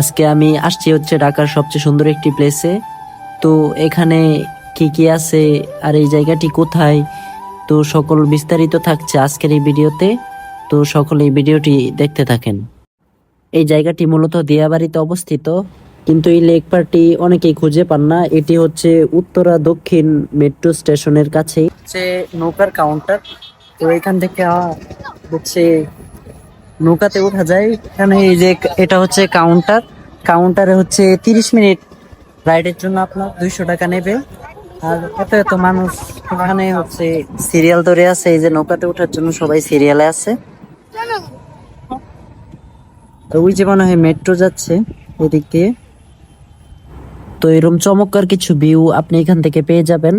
আজকে আমি আসছি হচ্ছে ঢাকার সবচেয়ে সুন্দর একটি প্লেসে তো এখানে কি কি আছে আর এই জায়গাটি কোথায়? তো সকল বিস্তারিত থাকছে আজকের এই ভিডিওতে। তো সকলে এই ভিডিওটি দেখতে থাকেন। এই জায়গাটি মূলত দিয়াবাড়িতে অবস্থিত। কিন্তু এই লেক পার্টি অনেকেই খুঁজে পান না। এটি হচ্ছে উত্তরা দক্ষিণ মেট্রো স্টেশনের কাছে হচ্ছে নৌকার কাউন্টার তো এখান থেকে হচ্ছে নৌকাতে ওঠা যায়। এখানে এই যে এটা হচ্ছে কাউন্টার কাউন্টারে হচ্ছে তিরিশ মিনিট রাইডের জন্য আপনার দুইশো টাকা নেবে। আর এত এত মানুষ এখানে হচ্ছে সিরিয়াল ধরে আছে। এই যে নৌকাতে ওঠার জন্য সবাই সিরিয়ালে আছে। ওই যে মনে হয় মেট্রো যাচ্ছে এদিক দিয়ে। তো এরকম চমৎকার কিছু ভিউ আপনি এখান থেকে পেয়ে যাবেন।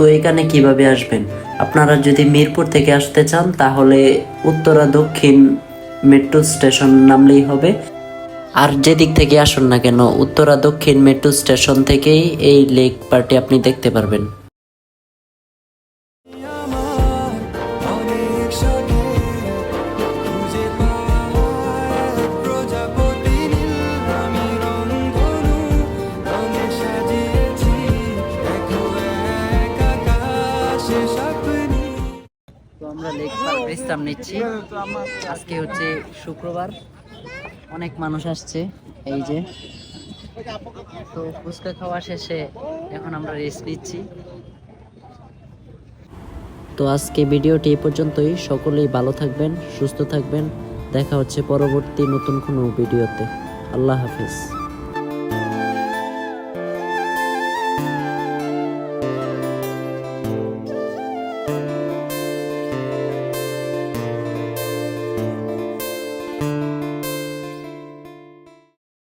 তো এখানে কীভাবে আসবেন? আপনারা যদি মিরপুর থেকে আসতে চান, তাহলে উত্তরা দক্ষিণ মেট্রো স্টেশন নামলেই হবে। আর যেদিক থেকে আসুন না কেন, উত্তরা দক্ষিণ মেট্রো স্টেশন থেকেই এই লেক পার্টি আপনি দেখতে পারবেন। আমরা লেক বিশ্রাম নিচ্ছি। আজকে হচ্ছে শুক্রবার। অনেক মানুষ আসছে, এই যে। তো ফুচকা খাওয়া শেষে এখন আমরা রেস্ট নিচ্ছি। তো আজকে ভিডিওটি এই পর্যন্তই। সকলেই ভালো থাকবেন, সুস্থ থাকবেন। দেখা হচ্ছে পরবর্তী নতুন কোনো ভিডিওতে। আল্লাহ হাফিজ।